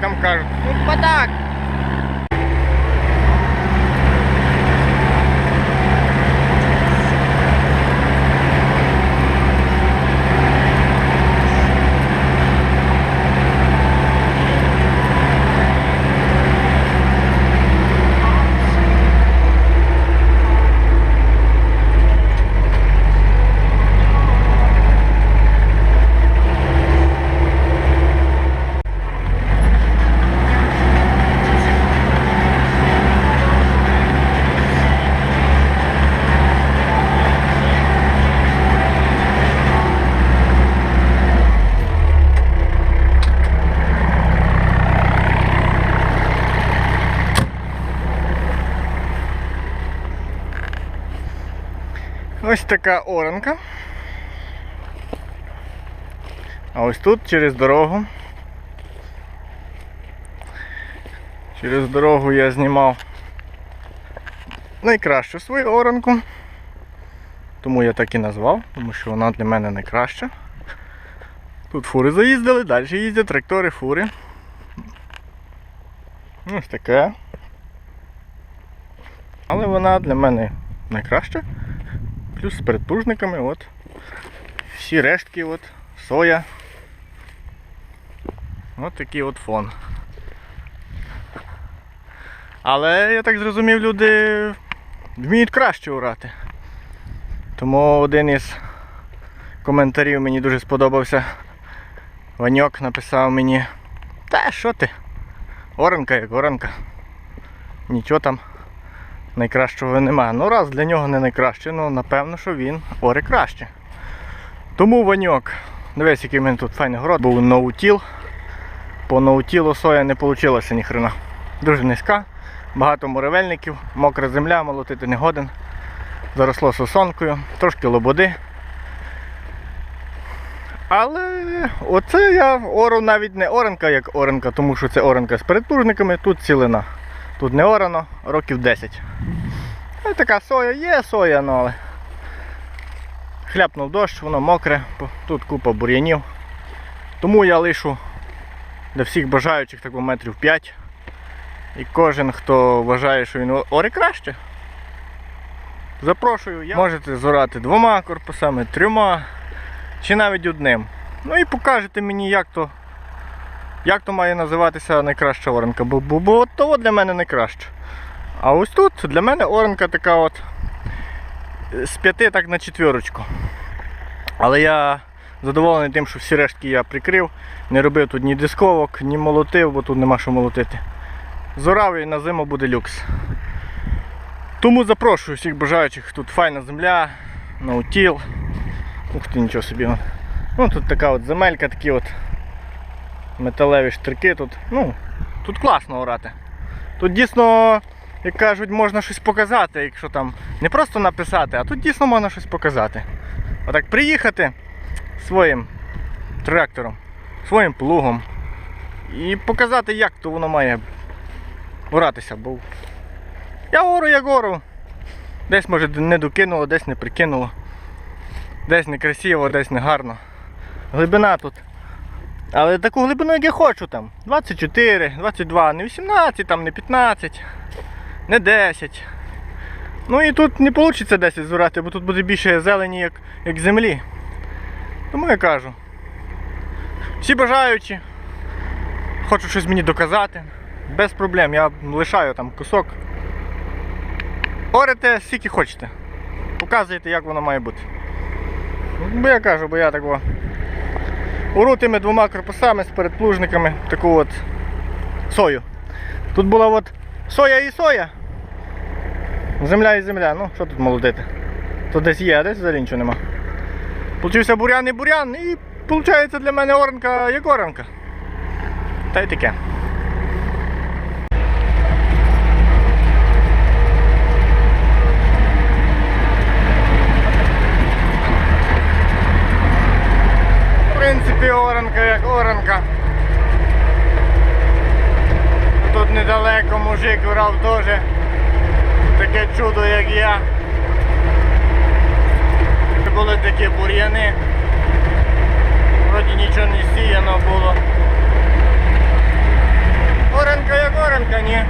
там кажут. Ну, бадак. Ось така оранка. А ось тут через дорогу. Через дорогу я знімав найкращу свою оранку. Тому я так і назвав, тому що вона для мене найкраща. Тут фури заїздили, далі їздять трактори, фури. Ось таке. Але вона для мене найкраща. Плюс з передпружниками, от. Всі рештки, от, соя. От такий от фон. Але я так зрозумів, люди вміють краще урати. Тому один із коментарів мені дуже сподобався. Ваньок написав мені, та що ти? Оранка як оранка. Нічого там найкращого немає. Ну раз для нього не найкраще, ну напевно, що він оре краще. Тому Ваньок, дивись, який в мене тут файний город, був ноутіл. По ноутілу соя не вийшло ніхрена. Дуже низька, багато муравельників, мокра земля, молотити не годен. Заросло сосонкою, трошки лободи. Але оце я ору навіть не оранка як оранка, тому що це оранка з передпружниками, тут цілина. Тут не орано, років 10. Ну, така соя є, соя, ну але. Хляпнув дощ, воно мокре, тут купа бур'янів. Тому я лишу для всіх бажаючих так метрів 5. І кожен, хто вважає, що він оре краще. Запрошую, я. можете зорати двома корпусами, трьома чи навіть одним. Ну і покажете мені, як то як то має називатися найкраща оранка, бо, бо, бо от того для мене найкраще. А ось тут для мене оранка така от е, з п'яти так на четвірочку. Але я задоволений тим, що всі рештки я прикрив, не робив тут ні дисковок, ні молотив, бо тут нема що молотити. Зорав і на зиму буде люкс. Тому запрошую всіх бажаючих, тут файна земля, наутіл. Ух ти, нічого собі. Ну тут така от земелька, такі от металеві штрики тут. Ну, тут класно орати. Тут дійсно, як кажуть, можна щось показати, якщо там не просто написати, а тут дійсно можна щось показати. Отак приїхати своїм трактором, своїм плугом і показати, як то воно має оратися. Бо я ору, як ору. Десь може не докинуло, десь не прикинуло. Десь не красиво, десь не гарно. Глибина тут але таку глибину, як я хочу там. 24, 22, не 18, там, не 15, не 10. Ну і тут не вийде 10 зорати, бо тут буде більше зелені, як, як землі. Тому я кажу. Всі бажаючі, хочуть щось мені доказати. Без проблем, я лишаю там кусок. Орете скільки хочете. Показуєте, як воно має бути. Бо я кажу, бо я такого. Уру тими двома корпусами з передплужниками таку от сою. Тут була от соя і соя. Земля і земля. Ну, що тут молодити? Тут десь є, а десь взагалі нічого нема. Получився бурян і бурян і виходить для мене оранка як оранка. Та й таке. принципі, оранка як оранка. Тут недалеко мужик врав теж. Таке чудо, як я. Це Були такі бур'яни. Вроді нічого не сіяно було. Оранка як оранка, ні.